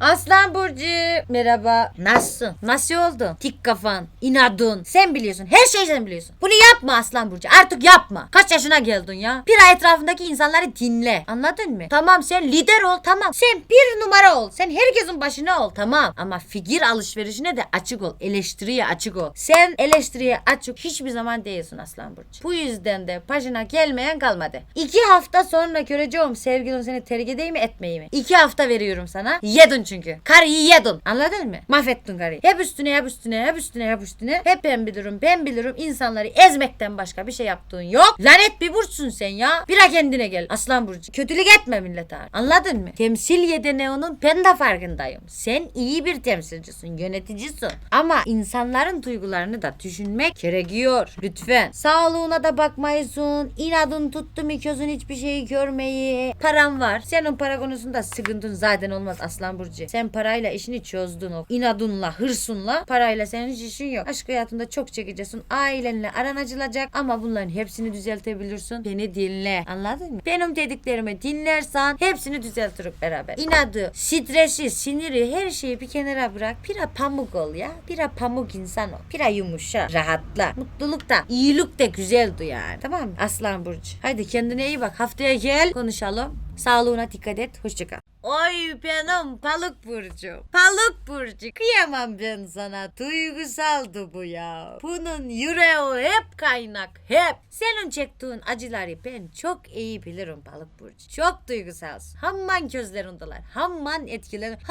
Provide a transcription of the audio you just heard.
Aslan Burcu. Merhaba. Nasılsın? Nasıl oldun? Tik kafan, inadın. Sen biliyorsun. Her şeyi sen biliyorsun. Bunu yapma Aslan Burcu. Artık yapma. Kaç yaşına geldin ya? Bir ay etrafındaki insanları dinle. Anladın mı? Tamam sen lider ol. Tamam. Sen bir numara ol. Sen herkesin başına ol. Tamam. Ama fikir alışverişine de açık ol. Eleştiriye açık ol. Sen eleştiriye açık hiçbir zaman değilsin Aslan Burcu. Bu yüzden de başına gelmeyen kalmadı. İki hafta sonra göreceğim sevgilin seni terk edeyim mi etmeyi mi? İki hafta veriyorum sana. Yedin çünkü. Karıyı yedin. Anladın mı? Mahvettin karıyı. Hep üstüne hep üstüne hep üstüne hep üstüne. Hep ben bilirim ben bilirim. İnsanları ezmekten başka bir şey yaptığın yok. Lanet bir burçsun sen ya. Bira kendine gel. Aslan burcu. Kötülük etme millete. Anladın mı? Temsil yeteneğinin ben de farkındayım. Sen iyi bir temsilcisin. Yöneticisin. Ama insanların duygularını da düşünmek gerekiyor. Lütfen. Sağlığına da bakmayısın. İnadın tuttu mu gözün hiçbir şeyi görmeyi. Paran var. Senin para konusunda sıkıntın zaten olmaz Aslan Burcu. Sen parayla işini çözdün o. İnadınla, hırsınla. Parayla senin hiç işin yok. Aşk hayatında çok çekeceksin. Ailenle aran acılacak. Ama bunların hepsini düzeltebilirsin. Beni dinle. Anladın mı? Benim dediklerimi dinlersen hepsini düzeltirik beraber. İnadı, stresi, siniri her şeyi bir kenara bırak. Pira pamuk ol ya. Pira pamuk insan ol. Pira yumuşa. Rahatla. Mutluluk da, iyilik de güzel duy yani. Tamam mı? Aslan Burcu. Hadi kendine iyi bak. Haftaya gel konuşalım. Sağlığına dikkat et. Hoşça kal. Oy benim balık burcu. Balık burcu. Kıyamam ben sana. Duygusaldı bu ya. Bunun yüreği hep kaynak. Hep. Senin çektiğin acıları ben çok iyi bilirim balık burcu. Çok duygusalsın. Hamman gözlerindeler. Hamman etkilerin.